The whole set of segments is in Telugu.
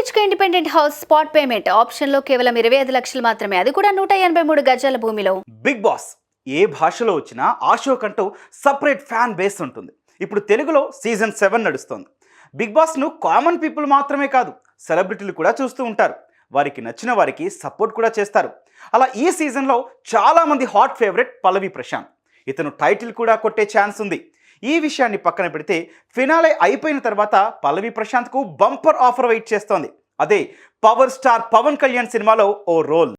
BHK independent house spot payment ఆప్షన్లో కేవలం ఇరవై ఐదు లక్షలు మాత్రమే. అది కూడా నూట ఎనభై మూడు గజాల భూమిలో. బిగ్ బాస్ ఏ భాషలో వచ్చినా ఆ అంటూ సపరేట్ ఫ్యాన్ బేస్ ఉంటుంది. ఇప్పుడు తెలుగులో సీజన్ సెవెన్ నడుస్తోంది. బిగ్ బాస్ను కామన్ పీపుల్ మాత్రమే కాదు సెలబ్రిటీలు కూడా చూస్తూ ఉంటారు. వారికి నచ్చిన వారికి సపోర్ట్ కూడా చేస్తారు. అలా ఈ సీజన్లో చాలామంది హాట్ ఫేవరెట్ పల్లవి ప్రశాంత్. ఇతను టైటిల్ కూడా కొట్టే ఛాన్స్ ఉంది. ఈ విషయాన్ని పక్కన పెడితే ఫినాలే అయిపోయిన తర్వాత పల్లవి ప్రశాంత్కు బంపర్ ఆఫర్ వెయిట్ చేస్తోంది. అదే పవర్ స్టార్ పవన్ కళ్యాణ్ సినిమాలో ఓ రోల్.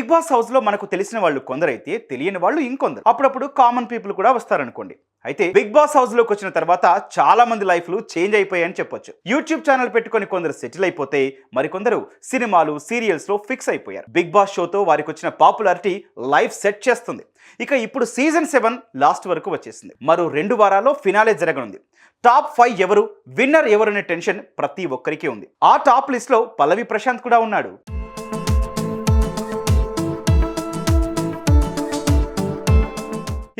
బిగ్ బాస్ హౌస్లో మనకు తెలిసిన వాళ్ళు కొందరైతే తెలియని వాళ్ళు ఇంకొందరు. అప్పుడప్పుడు కామన్ పీపుల్ కూడా వస్తారనుకోండి. అయితే బిగ్ బాస్ హౌస్లోకి వచ్చిన తర్వాత చాలా మంది లైఫ్లు చేంజ్ అయిపోయాయని చెప్పొచ్చు. యూట్యూబ్ ఛానల్ పెట్టుకొని కొందరు సెటిల్ అయిపోతే మరికొందరు సినిమాలు సీరియల్స్లో ఫిక్స్ అయిపోయారు. బిగ్ బాస్ షోతో వారికి వచ్చిన పాపులారిటీ లైఫ్ సెట్ చేస్తుంది. ఇక ఇప్పుడు సీజన్ సెవెన్ లాస్ట్ వరకు వచ్చేసింది. మరో రెండు వారాల్లో ఫినాలే జరగనుంది. టాప్ ఫైవ్ ఎవరు విన్నర్ ఎవరు అనే టెన్షన్ ప్రతి ఒక్కరికి ఉంది. ఆ టాప్ లిస్ట్లో పల్లవి ప్రశాంత్ కూడా ఉన్నాడు.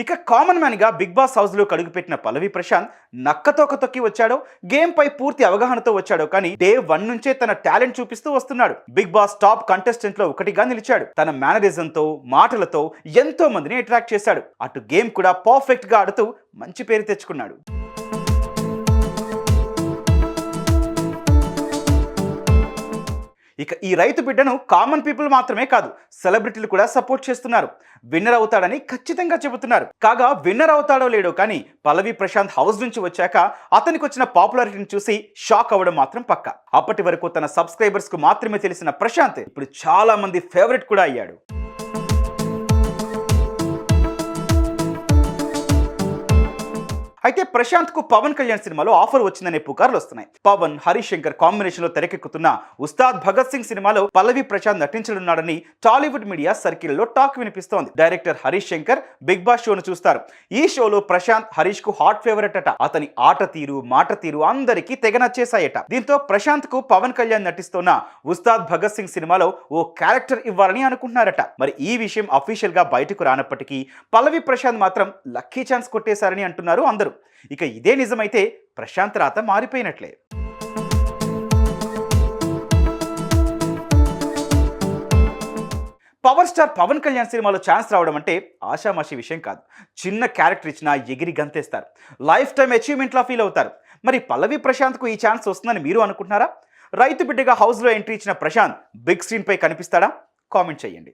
ఇక కామన్ మ్యాన్గా బిగ్ బాస్ హౌస్లో కడుగుపెట్టిన పల్లవి ప్రశాంత్ నక్కతోక తొక్కి వచ్చాడో గేమ్పై పూర్తి అవగాహనతో వచ్చాడో కానీ డే వన్ నుంచే తన టాలెంట్ చూపిస్తూ వస్తున్నాడు. బిగ్ బాస్ టాప్ కంటెస్టెంట్లో ఒకటిగా నిలిచాడు. తన మేనరిజంతో మాటలతో ఎంతో మందిని అట్రాక్ట్ చేశాడు. అటు గేమ్ కూడా పర్ఫెక్ట్గా ఆడుతూ మంచి పేరు తెచ్చుకున్నాడు. ఇక ఈ రైతు బిడ్డను కామన్ పీపుల్ మాత్రమే కాదు సెలబ్రిటీలు కూడా సపోర్ట్ చేస్తున్నారు. విన్నర్ అవుతాడని ఖచ్చితంగా చెబుతున్నారు. కాగా విన్నర్ అవుతాడో లేడో కానీ పల్లవి ప్రశాంత్ హౌస్ నుంచి వచ్చాక అతనికి వచ్చిన పాపులారిటీని చూసి షాక్ అవ్వడం మాత్రం పక్క. అప్పటి వరకు తన సబ్స్క్రైబర్స్కు మాత్రమే తెలిసిన ప్రశాంత్ ఇప్పుడు చాలా మంది ఫేవరెట్ కూడా అయ్యాడు. అయితే ప్రశాంత్కు పవన్ కళ్యాణ్ సినిమాలో ఆఫర్ వచ్చిందనే పుకార్లు వస్తున్నాయి. పవన్ హరీష్ శంకర్ కాంబినేషన్లో తెరకెక్కుతున్న ఉస్తాద్ భగత్ సింగ్ సినిమాలో పల్లవి ప్రశాంత్ నటించనున్నాడని టాలీవుడ్ మీడియా సర్కిల్లో టాక్ వినిపిస్తోంది. Director Harish Shankar big boss షోను చూస్తారు. ఈ షోలో ప్రశాంత్ హరీష్కు హాట్ ఫేవరెట్ అట. అతని ఆట తీరు మాట తీరు అందరికీ తెగ నచ్చేశాయట. దీంతో ప్రశాంత్కు పవన్ కళ్యాణ్ నటిస్తున్న ఉస్తాద్ భగత్ సింగ్ సినిమాలో ఓ క్యారెక్టర్ ఇవ్వాలని అనుకుంటున్నారట. మరి ఈ విషయం అఫీషియల్గా బయటకు రానప్పటికీ పల్లవి ప్రశాంత్ మాత్రం లక్కీ ఛాన్స్ కొట్టేశారని అంటున్నారు అందరూ. ఇక ఇదే నిజమైతే ప్రశాంత్ రాత మారిపోయినట్లే. పవర్ స్టార్ పవన్ కళ్యాణ్ సినిమాలో ఛాన్స్ రావడం అంటే ఆషామాషి విషయం కాదు. చిన్న క్యారెక్టర్ ఇచ్చినా ఎగిరి గంతేస్తారు. లైఫ్ టైం అచీవ్మెంట్లా ఫీల్ అవుతారు. మరి పల్లవి ప్రశాంత్కు ఈ ఛాన్స్ వస్తుందని మీరు అనుకుంటున్నారా? రైతు బిడ్డగా హౌస్లో ఎంట్రీ ఇచ్చిన ప్రశాంత్ బిగ్ స్క్రీన్పై కనిపిస్తాడా? కామెంట్ చేయండి.